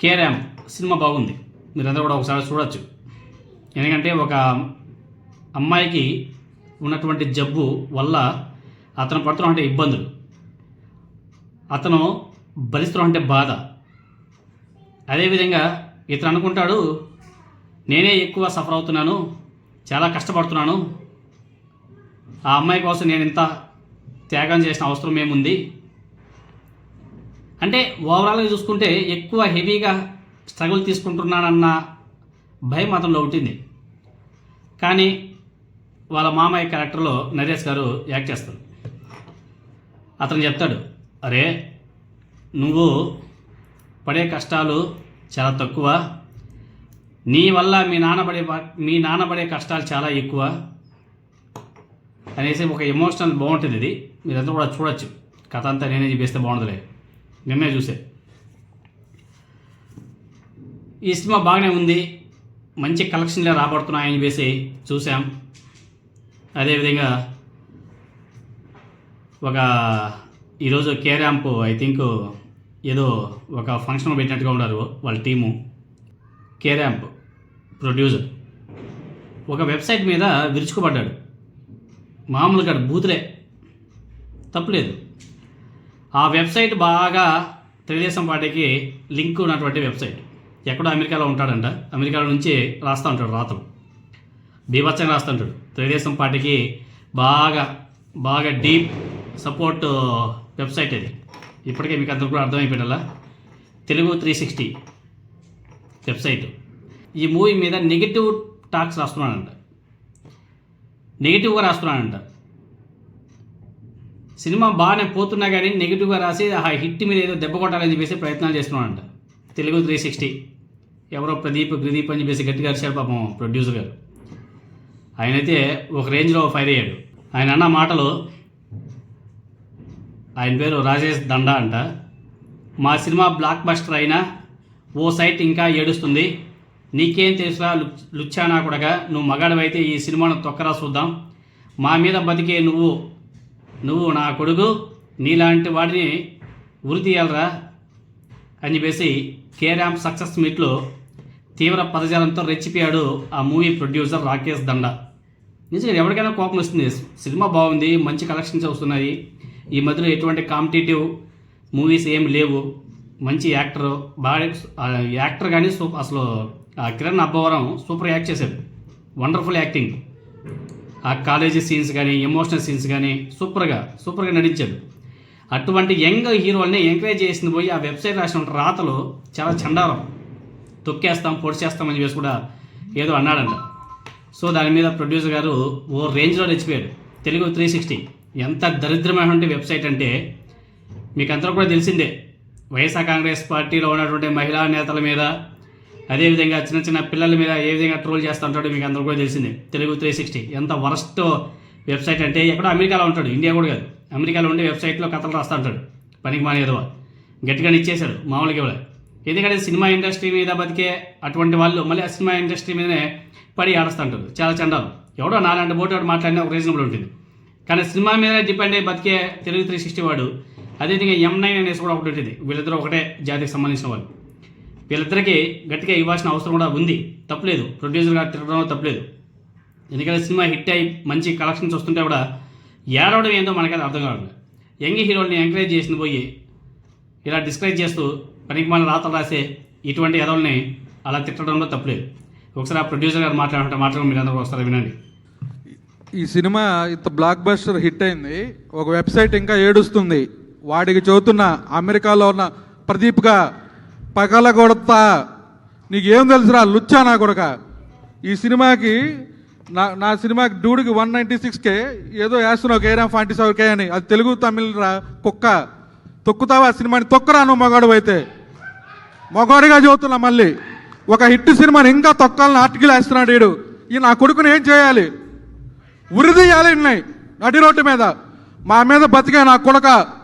Carrom cinema బాగుంది. మీరందరూ కూడా ఒకసారి చూడొచ్చు. ఎందుకంటే ఒక అమ్మాయికి ఉన్నటువంటి జబ్బు వల్ల అతను పడుతున్నటువంటి ఇబ్బందులు. అతను భరిస్తున్నటువంటి బాధ. అదేవిధంగా ఇతను అనుకుంటాడు నేనే ఎక్కువ సఫర్ అవుతున్నాను చాలా కష్టపడుతున్నాను. ఆ అమ్మాయి కోసం నేను ఇంత త్యాగం చేసిన అవసరం ఏముంది? అంటే ఓవరాల్గా చూసుకుంటే ఎక్కువ హెవీగా స్ట్రగుల్ తీసుకుంటున్నానన్న భయం అతనిలో ఉంటుంది. కానీ వాళ్ళ మామయ్య క్యారెక్టర్లో నరేష్ గారు యాక్ట్ చేస్తారు. అతను చెప్తాడు అరే నువ్వు పడే కష్టాలు చాలా తక్కువ. నీ వల్ల మీ నాన్న పడే మీ నాన్న పడే కష్టాలు చాలా ఎక్కువ. అనేసి ఒక ఎమోషనల్ బాగుంటుంది ఇది. మీరంతా కూడా చూడొచ్చు. కథ అంతా నేనే చూపిస్తే బాగుండదులే నిన్నే చూసే. ఈ సినిమా బాగానే ఉంది. మంచి కలెక్షన్లే రాబడుతున్నాయని చెప్పేసి చూసాం. అదేవిధంగా ఒక ఈరోజు కే ఐ థింక్ ఏదో ఒక ఫంక్షన్ పెట్టినట్టుగా ఉన్నారు వాళ్ళ టీము. కేరాంప్ ప్రొడ్యూసర్. ఒక వెబ్సైట్ మీద విరుచుకుపడ్డాడు. మామూలుగా బూతులే. తప్పులేదు. ఆ వెబ్సైట్ బాగా తెలుగుదేశం పార్టీకి లింక్ ఉన్నటువంటి వెబ్సైట్. ఎక్కడో అమెరికాలో ఉంటాడంట. అమెరికాలో నుంచి రాస్తూ ఉంటాడు రాతలు. బీభత్సంగా రాస్తుంటాడు తెలుగుదేశం పార్టీకి బాగా బాగా డీప్ సపోర్ట్ వెబ్సైట్ అది ఇప్పటికే మీకు అందరూ కూడా అర్థమైపోయినలా తెలుగు త్రీ సిక్స్టీ వెబ్సైట్. ఈ మూవీ మీద నెగిటివ్ టాక్స్ రాస్తున్నాడంట. నెగిటివ్గా రాస్తున్నాడంట. సినిమా బాగానే పోతున్నా కానీ నెగిటివ్గా రాసి ఆ హిట్ మీద ఏదో దెబ్బ కొట్టాలని చెప్పేసి ప్రయత్నాలు చేస్తున్నాడంట. Telugu three sixty. ఎవరో ప్రదీప్ ప్రదీప్ అని చెప్పేసి గట్టిగా అరిచారు పాపం ప్రొడ్యూసర్ గారు. ఆయనైతే ఒక రేంజ్లో ఫైర్ అయ్యాడు. ఆయన అన్న మాటలు ఆయన పేరు రాజేష్ దండా అంట. మా సినిమా బ్లాక్ బస్టర్ అయినా ఓ సైట్ ఇంకా ఏడుస్తుంది. నీకేం తెలుసురా లుచ్చానా కూడా నువ్వు మగాడవైతే ఈ సినిమాను తొక్కరా చూద్దాం. మా మీద బతికే నువ్వు నువ్వు నా కొడుకు నీలాంటి వాడిని ఉరి తీయాలరా అని చెప్పేసి కేరామ్ సక్సెస్ మీట్లో తీవ్ర పదజాలంతో రెచ్చిపోయాడు ఆ మూవీ ప్రొడ్యూసర్ రాకేష్ దండ. నిజంగా ఎవరికైనా కోపం వస్తుంది. సినిమా బాగుంది మంచి కలెక్షన్స్ వస్తున్నాయి. ఈ మధ్యలో ఎటువంటి కాంపిటేటివ్ మూవీస్ ఏం లేవు. మంచి యాక్టర్ బాగా యాక్టర్ కానీ సూప్ అసలు ఆ కిరణ్ అబ్బవరం సూపర్ యాక్ట్ చేశాడు. Wonderful acting. ఆ కాలేజీ సీన్స్ కానీ ఎమోషనల్ సీన్స్ కానీ సూపర్గా సూపర్గా నటించాడు. అటువంటి యంగ్ హీరోల్ని ఎంకరేజ్ చేసింది పోయి ఆ వెబ్సైట్ రాసిన రాతలు చాలా చండాలం. తొక్కేస్తాం పొడిచేస్తామని చెప్పేసి కూడా ఏదో అన్నాడంట. సో దాని మీద ప్రొడ్యూసర్ గారు ఓ రేంజ్లో రెచ్చిపోయాడు. Telugu three sixty. ఎంత దరిద్రమైనటువంటి వెబ్సైట్ అంటే మీకు కూడా తెలిసిందే. వైఎస్ఆర్ కాంగ్రెస్ పార్టీలో ఉన్నటువంటి మహిళా నేతల మీద అదేవిధంగా చిన్న చిన్న పిల్లల మీద ఏ విధంగా ట్రోల్ చేస్తూ ఉంటాడో మీకు అందరూ కూడా తెలిసిందే. Telugu three sixty. ఎంత వరస్ట్ వెబ్సైట్ అంటే ఎక్కడో అమెరికాలో ఉంటాడు. ఇండియా కూడా కాదు. అమెరికాలో ఉండే వెబ్సైట్లో కథలు రాస్తూ ఉంటాడు. పనికి మానేదో గట్టిగా ఇచ్చేశాడు. మామూలుగా ఇవ్వలేదు ఎందుకంటే సినిమా ఇండస్ట్రీ మీద బతికే అటువంటి వాళ్ళు మళ్ళీ ఆ సినిమా ఇండస్ట్రీ మీదనే పడి ఆడుస్తుంటారు చాలా చండాలు. ఎవడో నాలాంటి బోటు వాడు మాట్లాడినా ఒక రీజనబుల్ ఉంటుంది. కానీ సినిమా మీద డిపెండ్ అయ్యి బతికే తెలుగు త్రీ సిక్స్టీ వాడు అదేవిధంగా ఎం నైన్ అనేసి కూడా ఒకటి ఉంటుంది. వీళ్ళిద్దరూ ఒకటే జాతికి సంబంధించిన వాళ్ళు. వీళ్ళిద్దరికీ గట్టిగా ఇవ్వాల్సిన అవసరం కూడా ఉంది. తప్పలేదు. ప్రొడ్యూసర్ గారు తిరగడం తప్పలేదు. ఎందుకంటే సినిమా హిట్ అయ్యి మంచి కలెక్షన్స్ వస్తుంటే కూడా ఏడవడం ఏందో మనకైతే అర్థం కావట్లేదు. యంగ్ హీరోల్ని ఎంకరేజ్ చేసింది పోయి ఇలా డిస్కరేజ్ చేస్తూ పనికి మన రాతలు రాసే ఇటువంటి ఎదవల్ని అలా తిట్టడంలో తప్పలేదు. ఒకసారి ఆ ప్రొడ్యూసర్ గారు మాట్లాడుతుంటే మాట్లాడడం మీరు అందరూ వస్తారు వినండి. ఈ సినిమా ఇంత బ్లాక్ బస్టర్ హిట్ అయింది. ఒక వెబ్సైట్ ఇంకా ఏడుస్తుంది. వాడికి చదువుతున్న అమెరికాలో ఉన్న ప్రదీప్గా పగల కొడతా నీకేం తెలుసురా లుచ్చా నా కొడక. ఈ సినిమాకి నా నా సినిమాకి డూడికి వన్ నైంటీ సిక్స్కే ఏదో వేస్తున్నావు కేరా ఫాంటీ సెవెన్ కే అని. అది తెలుగు తమిళ రా కుక్క. తొక్కుతావా ఆ సినిమాని? తొక్కరా నువ్వు మగాడు అయితే. మగాడిగా చదువుతున్నా మళ్ళీ. ఒక హిట్ సినిమాని ఇంకా తొక్కాలని ఆర్టికల్ వేస్తున్నాడు వీడు ఈ నా కొడుకుని ఏం చేయాలి? ఉరిదీయాలి ఉన్నాయి నడి రోడ్డు మీద. మా మీద బతికే నా కొడక.